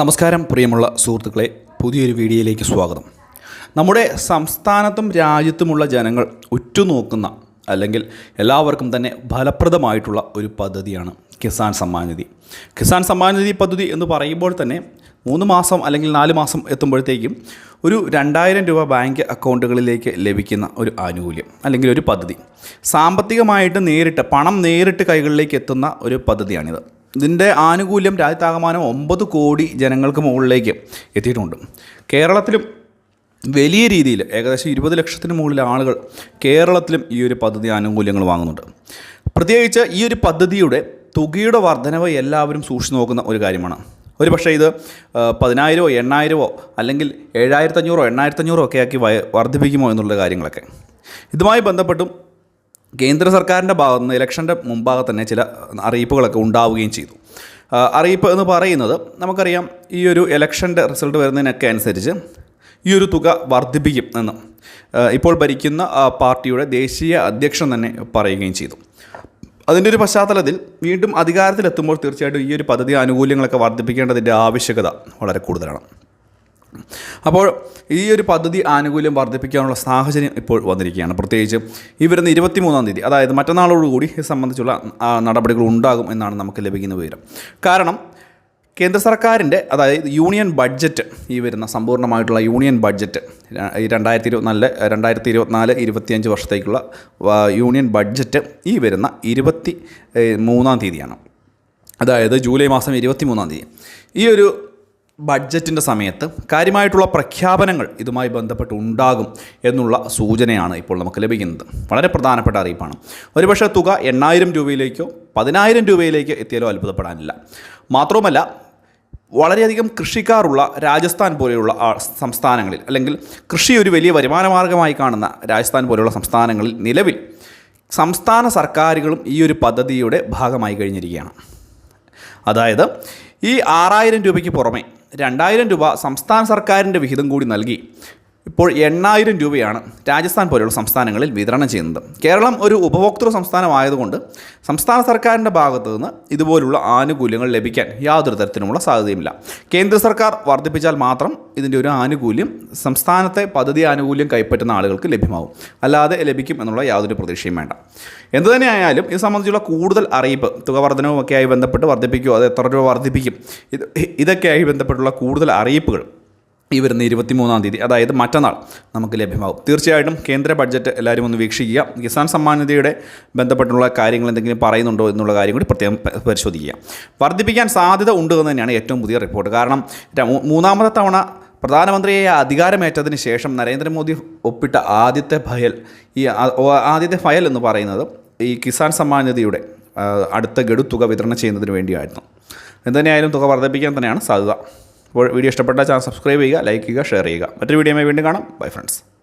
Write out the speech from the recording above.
നമസ്കാരം പ്രിയമുള്ള സുഹൃത്തുക്കളെ. പുതിയൊരു വീഡിയോയിലേക്ക് സ്വാഗതം. നമ്മുടെ സംസ്ഥാനത്തും രാജ്യത്തുമുള്ള ജനങ്ങൾ ഉറ്റുനോക്കുന്ന അല്ലെങ്കിൽ എല്ലാവർക്കും തന്നെ ഫലപ്രദമായിട്ടുള്ള ഒരു പദ്ധതിയാണ് കിസാൻ സമ്മാൻ നിധി. കിസാൻ സമ്മാൻ നിധി പദ്ധതി എന്ന് പറയുമ്പോൾ തന്നെ മൂന്ന് മാസം അല്ലെങ്കിൽ നാല് മാസം എത്തുമ്പോഴത്തേക്കും ഒരു രണ്ടായിരം രൂപ ബാങ്ക് അക്കൗണ്ടുകളിലേക്ക് ലഭിക്കുന്ന ഒരു ആനുകൂല്യം അല്ലെങ്കിൽ ഒരു പദ്ധതി. സാമ്പത്തികമായിട്ട് നേരിട്ട് പണം നേരിട്ട് കൈകളിലേക്ക് എത്തുന്ന ഒരു പദ്ധതിയാണിത്. ഇതിന്റെ ആനുകൂല്യം രാജ്യത്താകമാനം ഒമ്പത് കോടി ജനങ്ങൾക്ക് മുകളിലേക്ക് എത്തിയിട്ടുണ്ട്. കേരളത്തിലും വലിയ രീതിയിൽ ഏകദേശം ഇരുപത് ലക്ഷത്തിന് മുകളിൽ ആളുകൾ കേരളത്തിലും ഈ ഒരു പദ്ധതി ആനുകൂല്യങ്ങൾ വാങ്ങുന്നുണ്ട്. പ്രത്യേകിച്ച് ഈ ഒരു പദ്ധതിയുടെ തുകയുടെ വർധനവ് എല്ലാവരും സൂക്ഷിച്ചു നോക്കുന്ന ഒരു കാര്യമാണ്. ഒരു പക്ഷേ ഇത് പതിനായിരമോ എണ്ണായിരമോ അല്ലെങ്കിൽ ഏഴായിരത്തഞ്ഞൂറോ എണ്ണായിരത്തഞ്ഞൂറോ ഒക്കെ ആക്കി വർദ്ധിപ്പിക്കുമോ എന്നുള്ള കാര്യങ്ങളൊക്കെ. ഇതുമായി ബന്ധപ്പെട്ടും കേന്ദ്ര സർക്കാരിന്റെ ഭാഗത്തുനിന്ന് ഇലക്ഷന്റെ മുമ്പാകെ തന്നെ ചില അറിയിപ്പുകളൊക്കെ ഉണ്ടാവുകയും ചെയ്തു. അറിയിപ്പ് എന്ന് പറയുന്നത് നമുക്കറിയാം ഈ ഒരു ഇലക്ഷന്റെ റിസൾട്ട് വരുന്നതിനൊക്കെ അനുസരിച്ച് ഈ ഒരു തുക വർദ്ധിപ്പിക്കും എന്ന് ഇപ്പോൾ ഭരിക്കുന്ന പാർട്ടിയുടെ ദേശീയ അധ്യക്ഷൻ തന്നെ പറയുകയും ചെയ്തു. അതിന്റെ ഒരു പശ്ചാത്തലത്തിൽ വീണ്ടും അധികാരത്തിലെത്തുമ്പോൾ തീർച്ചയായിട്ടും ഈ ഒരു പദ്ധതി ആനുകൂല്യങ്ങളൊക്കെ വർദ്ധിപ്പിക്കേണ്ടതിന്റെ ആവശ്യകത വളരെ കൂടുതലാണ്. അപ്പോൾ ഈ ഒരു പദ്ധതി ആനുകൂല്യം വർദ്ധിപ്പിക്കാനുള്ള സാഹചര്യം ഇപ്പോൾ വന്നിരിക്കുകയാണ്. പ്രത്യേകിച്ച് ഈ വരുന്ന ഇരുപത്തിമൂന്നാം തീയതി അതായത് മറ്റന്നാളോടുകൂടി ഇത് സംബന്ധിച്ചുള്ള നടപടികൾ ഉണ്ടാകും എന്നാണ് നമുക്ക് ലഭിക്കുന്ന വിവരം. കാരണം കേന്ദ്ര സർക്കാരിന്റെ അതായത് യൂണിയൻ ബഡ്ജറ്റ് ഈ വരുന്ന സമ്പൂർണമായിട്ടുള്ള യൂണിയൻ ബഡ്ജറ്റ് ഈ രണ്ടായിരത്തി ഇരുപത്തിനാലിലെ രണ്ടായിരത്തി ഇരുപത്തിനാല് ഇരുപത്തിയഞ്ച് വർഷത്തേക്കുള്ള യൂണിയൻ ബഡ്ജറ്റ് ഈ വരുന്ന ഇരുപത്തി മൂന്നാം തീയതിയാണ്. അതായത് ജൂലൈ മാസം ഇരുപത്തി മൂന്നാം തീയതി. ഈ ഒരു ബഡ്ജറ്റിന്റെ സമയത്ത് കാര്യമായിട്ടുള്ള പ്രഖ്യാപനങ്ങൾ ഇതുമായി ബന്ധപ്പെട്ട് ഉണ്ടാകും എന്നുള്ള സൂചനയാണ് ഇപ്പോൾ നമുക്ക് ലഭിക്കുന്നത്. വളരെ പ്രധാനപ്പെട്ട അറിയിപ്പാണ്. ഒരുപക്ഷെ തുക എണ്ണായിരം രൂപയിലേക്കോ പതിനായിരം രൂപയിലേക്കോ എത്തിയാലോ അത്ഭുതപ്പെടാനില്ല. മാത്രവുമല്ല വളരെയധികം കൃഷിക്കാറുള്ള രാജസ്ഥാൻ പോലെയുള്ള സംസ്ഥാനങ്ങളിൽ അല്ലെങ്കിൽ കൃഷി ഒരു വലിയ വരുമാന മാർഗമായി കാണുന്ന രാജസ്ഥാൻ പോലെയുള്ള സംസ്ഥാനങ്ങളിൽ നിലവിൽ സംസ്ഥാന സർക്കാരുകളും ഈ ഒരു പദ്ധതിയുടെ ഭാഗമായി കഴിഞ്ഞിരിക്കുകയാണ്. അതായത് ഈ ആറായിരം രൂപയ്ക്ക് പുറമെ രണ്ടായിരം രൂപ സംസ്ഥാന സർക്കാരിന്റെ വിഹിതം കൂടി നൽകി. ഇപ്പോൾ എണ്ണായിരം രൂപയാണ് രാജസ്ഥാൻ പോലെയുള്ള സംസ്ഥാനങ്ങളിൽ വിതരണം ചെയ്യുന്നത്. കേരളം ഒരു ഉപഭോക്തൃ സംസ്ഥാനമായതുകൊണ്ട് സംസ്ഥാന സർക്കാരിന്റെ ഭാഗത്തു നിന്ന് ഇതുപോലുള്ള ആനുകൂല്യങ്ങൾ ലഭിക്കാൻ യാതൊരു തരത്തിലുമുള്ള സാധ്യതയുമില്ല. കേന്ദ്ര സർക്കാർ വർദ്ധിപ്പിച്ചാൽ മാത്രം ഇതിന്റെ ഒരു ആനുകൂല്യം സംസ്ഥാനത്തെ പദ്ധതി ആനുകൂല്യം കൈപ്പറ്റുന്ന ആളുകൾക്ക് ലഭ്യമാവും അല്ലാതെ ലഭിക്കും എന്നുള്ള യാതൊരു പ്രതീക്ഷയും വേണ്ട. എന്തു തന്നെയായാലും ഇത് സംബന്ധിച്ചുള്ള കൂടുതൽ അറിയിപ്പ് തുക വർധനവുമൊക്കെയായി ബന്ധപ്പെട്ട് വർദ്ധിപ്പിക്കുമോ അത് എത്ര രൂപ വർദ്ധിപ്പിക്കും ഇത് ഇതൊക്കെയായി ബന്ധപ്പെട്ടുള്ള കൂടുതൽ അറിയിപ്പുകൾ ഈ വരുന്ന ഇരുപത്തിമൂന്നാം തീയതി അതായത് മറ്റന്നാൾ നമുക്ക് ലഭ്യമാകും. തീർച്ചയായിട്ടും കേന്ദ്ര ബഡ്ജറ്റ് എല്ലാവരും ഒന്ന് വീക്ഷിക്കുക. കിസാൻ സമ്മാൻ നിധിയുടെ ബന്ധപ്പെട്ടുള്ള കാര്യങ്ങൾ എന്തെങ്കിലും പറയുന്നുണ്ടോ എന്നുള്ള കാര്യം കൂടി പ്രത്യേകം പരിശോധിക്കുക. വർദ്ധിപ്പിക്കാൻ സാധ്യത ഉണ്ട് എന്ന് തന്നെയാണ് ഏറ്റവും പുതിയ റിപ്പോർട്ട്. കാരണം മൂന്നാമത്തെ തവണ പ്രധാനമന്ത്രിയെ അധികാരമേറ്റതിന് ശേഷം നരേന്ദ്രമോദി ഒപ്പിട്ട ആദ്യത്തെ ഫയൽ ഈ ആദ്യത്തെ ഫയൽ എന്ന് പറയുന്നത് ഈ കിസാൻ സമ്മാൻ നിധിയുടെ അടുത്ത ഗഡു തുക വിതരണം ചെയ്യുന്നതിന് വേണ്ടിയായിരുന്നു. എന്തുതന്നെയായാലും തുക വർദ്ധിപ്പിക്കാൻ തന്നെയാണ് സാധ്യത. വീഡിയോ ഇഷ്ടപ്പെട്ടാൽ ചാനൽ സബ്സ്ക്രൈബ് ചെയ്യുക ലൈക്ക് ചെയ്യുക ഷെയർ ചെയ്യുക. മറ്റൊരു വീഡിയോയുമായി വീണ്ടും കാണാം. Bye friends